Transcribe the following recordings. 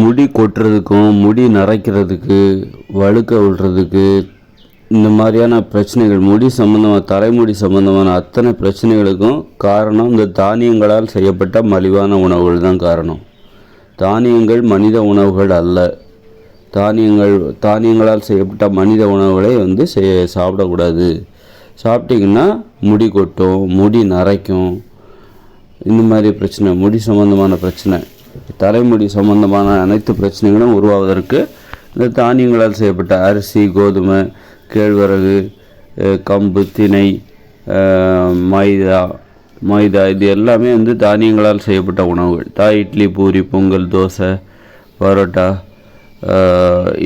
முடி கொட்டுறதுக்கும் முடி நரைக்கிறதுக்கு வழுக்க விடுறதுக்கு இந்த மாதிரியான பிரச்சனைகள் முடி சம்மந்தமான தலைமுடி சம்மந்தமான அத்தனை பிரச்சனைகளுக்கும் காரணம் இந்த தானியங்களால் செய்யப்பட்ட மலிவான உணவுகள் தான் காரணம். தானியங்கள் மனித உணவுகள் அல்ல. தானியங்கள் தானியங்களால் செய்யப்பட்ட மனித உணவுகளை வந்து செய்ய சாப்பிடக்கூடாது. சாப்பிட்டிங்கன்னா முடி கொட்டும் முடி நரைக்கும். இந்த மாதிரி பிரச்சனை முடி சம்மந்தமான பிரச்சனை. தலைமுடி சம்பந்தமான அனைத்து பிரச்சனைகளும் உருவாவதற்கு இந்த தானியங்களால் செய்யப்பட்ட அரிசி கோதுமை கேழ்வரகு கம்பு திணை மைதா மைதா இது எல்லாமே வந்து தானியங்களால் செய்யப்பட்ட உணவுகள். தாய் இட்லி பூரி பொங்கல் தோசை பரோட்டா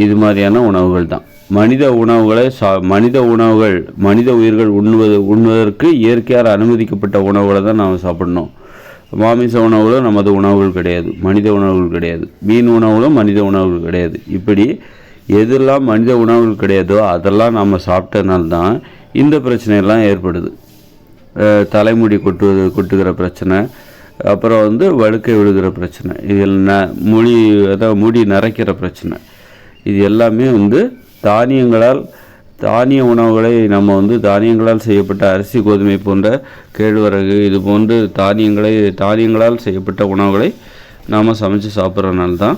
இது மாதிரியான உணவுகள் தான். மனித உணவுகளை சா மனித உணவுகள் மனித உயிர்கள் உண்ணுவது உண்ணுவதற்கு இயற்கையால் அனுமதிக்கப்பட்ட உணவுகளை தான் நாம் சாப்பிடணும். மாமிச உணவுகளும் நமது உணவுகள் கிடையாது மனித உணவுகள் கிடையாது. மீன் உணவுகளும் மனித உணவுகள் கிடையாது. இப்படி எதெல்லாம் மனித உணவுகள் கிடையாதோ அதெல்லாம் நம்ம சாப்பிட்டதுனால தான் இந்த பிரச்சனையெல்லாம் ஏற்படுது. தலைமுடி கொட்டுவது கொட்டுகிற பிரச்சனை அப்புறம் வந்து வழுக்கை விழுகிற பிரச்சனை இதில் ந முடி அதாவது முடி நரைக்கிற பிரச்சனை. இது எல்லாமே வந்து தானியங்களால் தானிய உணவுகளை நம்ம வந்து தானியங்களால் செய்யப்பட்ட அரிசி கோதுமை போன்ற கேழ்வரகு இது போன்று தானியங்களை தானியங்களால் செய்யப்பட்ட உணவுகளை நாம் சமைச்சு சாப்பிட்றதுனால தான்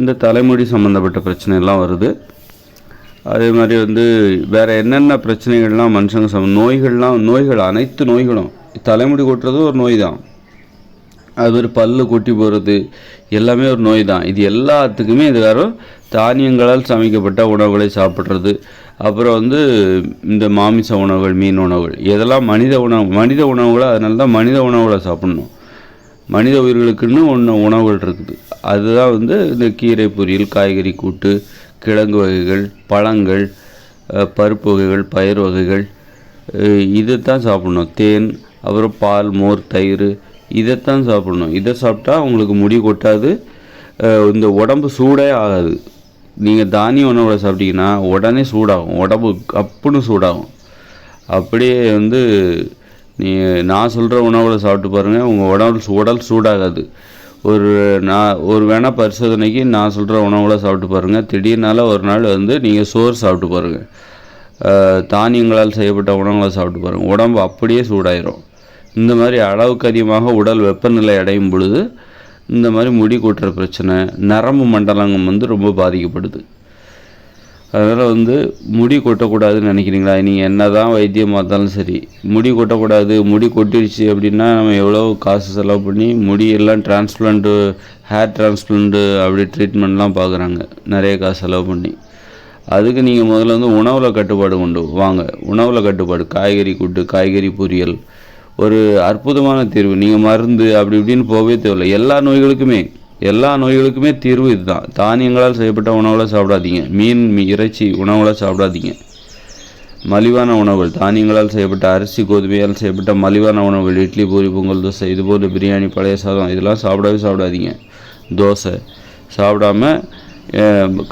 இந்த தலைமுடி சம்மந்தப்பட்ட பிரச்சனை எல்லாம் வருது. அதே மாதிரி வந்து வேறு என்னென்ன பிரச்சனைகள்லாம் மனுஷங்க சம நோய்கள்லாம் நோய்கள் அனைத்து நோய்களும் தலைமுடி கொட்டுறதும் ஒரு நோய் தான். அது மாதிரி பல்லு கொட்டி போகிறது எல்லாமே ஒரு நோய் தான். இது எல்லாத்துக்குமே இது வேறும் தானியங்களால் சமைக்கப்பட்ட உணவுகளை சாப்பிட்றது. அப்புறம் வந்து இந்த மாமிச உணவுகள் மீன் உணவுகள் இதெல்லாம் மனித உணவு மனித உணவுகளை அதனால தான் மனித உணவுகளை சாப்பிட்ணும். மனித உயிர்களுக்குன்னு ஒன்று உணவுகள் இருக்குது. அதுதான் வந்து இந்த கீரை பொரியல் காய்கறி கூட்டு கிழங்கு வகைகள் பழங்கள் பருப்பு வகைகள் பயிர் வகைகள் இதை இதைத்தான் சாப்பிடணும். தேன் அப்புறம் பால் மோர் தயிர் இதைத்தான் சாப்பிடணும். இதை சாப்பிட்டா உங்களுக்கு முடி கொட்டாது இந்த உடம்பு சூடே ஆகாது. நீங்கள் தானிய உணவுகளை சாப்பிட்டீங்கன்னா உடனே சூடாகும். உடம்பு கப்புன்னு சூடாகும். அப்படியே வந்து நீ நான் சொல்கிற உணவோட சாப்பிட்டு பாருங்கள் உங்கள் உடல் உடல் சூடாகாது. ஒரு நான் ஒரு வேணால் பரிசோதனைக்கு நான் சொல்கிற உணவுகளை சாப்பிட்டு பாருங்கள் திடீர்னால ஒரு நாள் வந்து நீங்கள் சோறு சாப்பிட்டு பாருங்கள் தானியங்களால் செய்யப்பட்ட உணவுகளை சாப்பிட்டு பாருங்கள் உடம்பு அப்படியே சூடாயிரும். இந்த மாதிரி அளவுக்கு அதிகமாக உடல் வெப்பநிலை அடையும் பொழுது இந்த மாதிரி முடி கொட்டுற பிரச்சனை நரம்பு மண்டலங்கம் வந்து ரொம்ப பாதிக்கப்படுது. அதனால் வந்து முடி கொட்டக்கூடாதுன்னு நினைக்கிறீங்களா? நீங்கள் என்ன தான் வைத்தியம் பார்த்தாலும் சரி. முடி கொட்டக்கூடாது முடி கொட்டிடுச்சு அப்படின்னா நம்ம எவ்வளோ காசு செலவு பண்ணி முடியெல்லாம் டிரான்ஸ்பிளான்ட்டு ஹேர் டிரான்ஸ்பிளான்ட்டு அப்படி ட்ரீட்மெண்ட்லாம் பார்க்குறாங்க நிறைய காசு செலவு பண்ணி. அதுக்கு நீங்கள் முதல்ல வந்து உணவில் கட்டுப்பாடு கொண்டு வாங்க. உணவில் கட்டுப்பாடு காய்கறி கூட்டு காய்கறி பொரியல் ஒரு அற்புதமான தீர்வு. நீங்கள் மருந்து அப்படி இப்படின்னு போகவே தேவையில்லை. எல்லா நோய்களுக்குமே எல்லா நோய்களுக்குமே தீர்வு இதுதான். தானியங்களால் செய்யப்பட்ட உணவுகளை சாப்பிடாதீங்க. மீன் இறைச்சி உணவுகளை சாப்பிடாதீங்க. மலிவான உணவுகள் தானியங்களால் செய்யப்பட்ட அரிசி கோதுமையால் செய்யப்பட்ட மலிவான உணவுகள் இட்லி பூரி பொங்கல் தோசை இது போன்ற பிரியாணி பழைய சாதம் இதெல்லாம் சாப்பிடவே சாப்பிடாதீங்க. தோசை சாப்பிடாம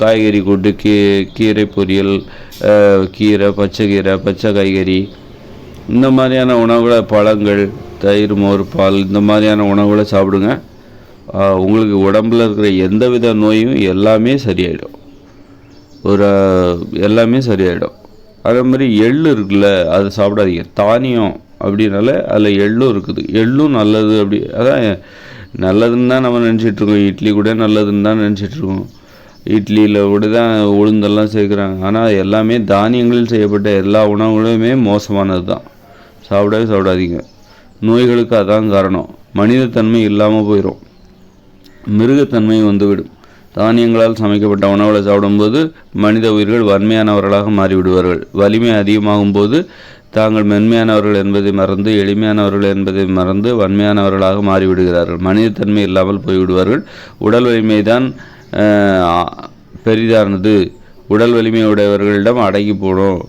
காய்கறி கூட்டு கீ கீரை பொரியல் கீரை பச்சை கீரை பச்சை காய்கறி இந்த மாதிரியான உணவுகளை பழங்கள் தயிர் மோர் பால் இந்த மாதிரியான உணவுகளை சாப்பிடுங்க. உங்களுக்கு உடம்புல இருக்கிற எந்த வித நோயும் எல்லாமே சரியாயிடும். ஒரு எல்லாமே சரியாயிடும். அதே மாதிரி எள்ளு இருக்குல்ல அதை சாப்பிடாதீங்க. தானியம் அப்படின்னால அதில் எள்ளும் இருக்குது. எள்ளும் நல்லது அப்படி அதான் நல்லதுன்னு தான் நம்ம நினச்சிட்டு இருக்கோம். இட்லி கூட நல்லதுன்னு தான் நினச்சிட்டு இருக்கோம். இட்லியில் கூட தான் உளுந்தெல்லாம் சேர்க்குறாங்க. ஆனால் எல்லாமே தானியங்களில் செய்யப்பட்ட எல்லா உணவுகளுமே மோசமானது தான் சாப்பிடவே சாப்பிடாதீங்க. நோய்களுக்கு அதான் காரணம். மனிதத்தன்மை இல்லாமல் போயிடும் மிருகத்தன்மை வந்துவிடும். தானியங்களால் சமைக்கப்பட்ட உணவுகளை சாப்பிடும்போது மனித உயிர்கள் வன்மையானவர்களாக மாறிவிடுவார்கள். வலிமை அதிகமாகும் போது தாங்கள் மென்மையானவர்கள் என்பதை மறந்து எளிமையானவர்கள் என்பதை மறந்து வன்மையானவர்களாக மாறிவிடுகிறார்கள். மனிதத்தன்மை இல்லாமல் போய்விடுவார்கள். உடல் வலிமை தான் பெரிதானது. உடல் வலிமை உடையவர்களிடம் அடங்கி போடும்.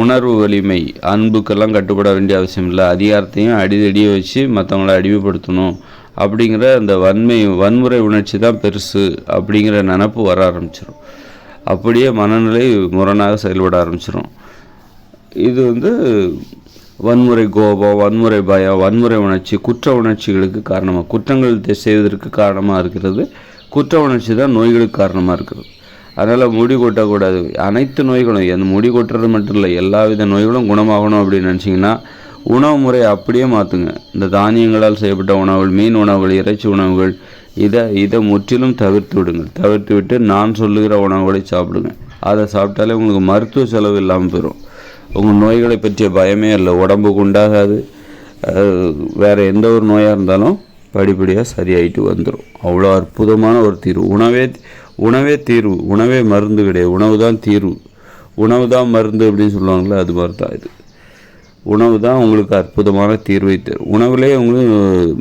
உணர்வு வலிமை அன்புக்கெல்லாம் கட்டுப்பட வேண்டிய அவசியம் இல்லை. அதிகாரத்தையும் அடிதடியை வச்சு மற்றவங்கள அடிமைப்படுத்தணும். அப்படிங்கிற அந்த வன்மை வன்முறை உணர்ச்சி தான் பெருசு அப்படிங்கிற நினப்பு வர ஆரம்பிச்சிடும் அப்படியே மனநிலை முரணாக செயல்பட ஆரம்பிச்சிடும் இது வந்து வன்முறை கோபம் வன்முறை பயம் வன்முறை உணர்ச்சி குற்ற உணர்ச்சிகளுக்கு காரணமாக குற்றங்கள் செய்வதற்கு காரணமாக இருக்கிறது. குற்ற உணர்ச்சி தான் நோய்களுக்கு காரணமாக இருக்குது அதனால் முடி கொட்டக்கூடாது. அனைத்து நோய்களும் அந்த முடி கொட்டுறது மட்டும் இல்லை எல்லா வித நோய்களும் குணமாகணும் அப்படின்னு நினச்சிங்கன்னா உணவு முறையை அப்படியே மாற்றுங்க இந்த தானியங்களால் செய்யப்பட்ட உணவுகள் மீன் உணவுகள் இறைச்சி உணவுகள் இதை இதை முற்றிலும் தவிர்த்து விடுங்கள் தவிர்த்து விட்டு நான் சொல்லுகிற உணவுகளை சாப்பிடுங்க. அதை சாப்பிட்டாலே உங்களுக்கு மருத்துவ செலவு இல்லாமல் போயிடும். உங்கள் நோய்களை பற்றிய பயமே இல்லை. உடம்புக்கு உண்டாகாது. வேறு எந்த ஒரு நோயாக இருந்தாலும் படிப்படியாக சரியாயிட்டு வந்துடும் அவ்வளோ அற்புதமான ஒரு தீர்வு. உணவே உணவே தீர்வு உணவே மருந்து கிடையாது. உணவு தான் தீர்வு. உணவு தான் மருந்து அப்படின்னு சொல்லுவாங்களே அது மாதிரி தான் இது. உணவு தான் உங்களுக்கு அற்புதமான தீர்வை தரும் உணவுலேயே உங்களுக்கு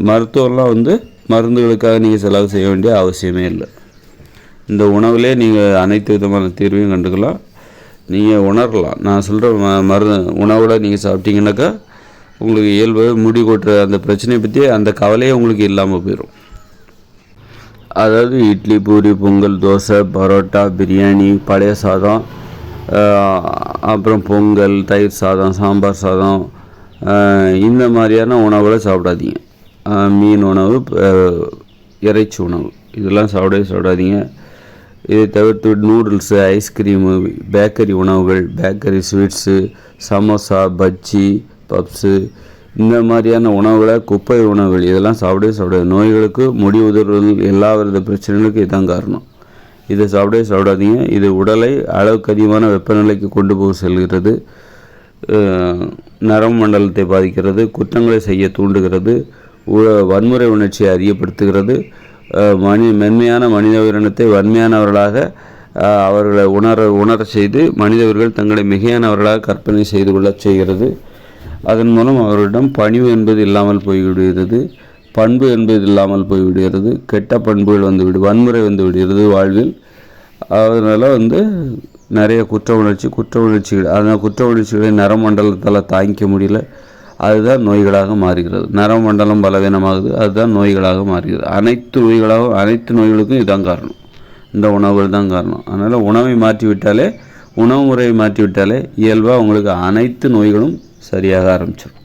மருத்துவம்லாம் வந்து மருந்துகளுக்காக நீங்கள் செலவு செய்ய வேண்டிய அவசியமே இல்லை. இந்த உணவுலே நீங்கள் அனைத்து விதமான தீர்வையும் கண்டுக்கலாம். நீங்கள் உணரலாம். நான் சொல்கிற ம மருந்து உணவோட நீங்கள் சாப்பிட்டீங்கன்னாக்கா உங்களுக்கு இயல்பு முடி கொட்டுற அந்த பிரச்சனையை பற்றி அந்த கவலையே உங்களுக்கு இல்லாமல் போயிடும் அதாவது இட்லி பூரி பொங்கல் தோசை பரோட்டா பிரியாணி பழைய சாதம் அப்புறம் பொங்கல் தயிர் சாதம் சாம்பார் சாதம் இந்த மாதிரியான உணவுகளை சாப்பிடாதீங்க. மீன் உணவு இறைச்சி உணவு. இதெல்லாம் சாப்பிடவே சாப்பிடாதீங்க. இதை தவிர்த்து நூடுல்ஸு ஐஸ்கிரீமு பேக்கரி உணவுகள் bakery sweets samosa bajji puffs இந்த மாதிரியான உணவுகளை குப்பை உணவுகள் இதெல்லாம் சாப்பிடவே சாப்பிடாது. நோய்களுக்கு முடி உதறுதல் எல்லா வித பிரச்சனைகளுக்கும் இதுதான் காரணம். இதை சாப்பிடவே சாப்பிடாதீங்க. இது உடலை அளவுக்கு அதிகமான வெப்பநிலைக்கு கொண்டு போக செல்கிறது. நரம்பு மண்டலத்தை பாதிக்கிறது குற்றங்களை செய்ய தூண்டுகிறது வன்முறை உணர்ச்சியை அதிகப்படுத்துகிறது. மனி மென்மையான மனித உயிரினத்தை வன்மையானவர்களாக அவர்களை உணர உணர செய்து மனிதவர்கள் தங்களை மிகையானவர்களாக கற்பனை செய்து கொள்ளச் செய்கிறது. அதன் மூலம் அவரிடம் பணிவு என்பது இல்லாமல் போய்விடுகிறது பண்பு என்பது இல்லாமல் போய்விடுகிறது கெட்ட பண்புகள் வந்து விடு வன்முறை வந்து விடுகிறது வாழ்வில். அதனால் வந்து நிறைய குற்ற உணர்ச்சி குற்ற உணர்ச்சிகள் அந்த குற்ற உணர்ச்சிகளை நரமண்டலத்தால் தாங்கிக்க முடியல. அதுதான் நோய்களாக மாறுகிறது. நரமண்டலம் பலவீனமாகுது அதுதான் நோய்களாக மாறுகிறது. அனைத்து நோய்களாகவும் அனைத்து நோய்களுக்கும் இதுதான் காரணம். இந்த உணவுகள் தான் காரணம். அதனால் உணவை மாற்றிவிட்டாலே உணவு முறையை மாற்றிவிட்டாலே இயல்பாக உங்களுக்கு அனைத்து நோய்களும் சரியாக ஆரம்பிச்சிடும்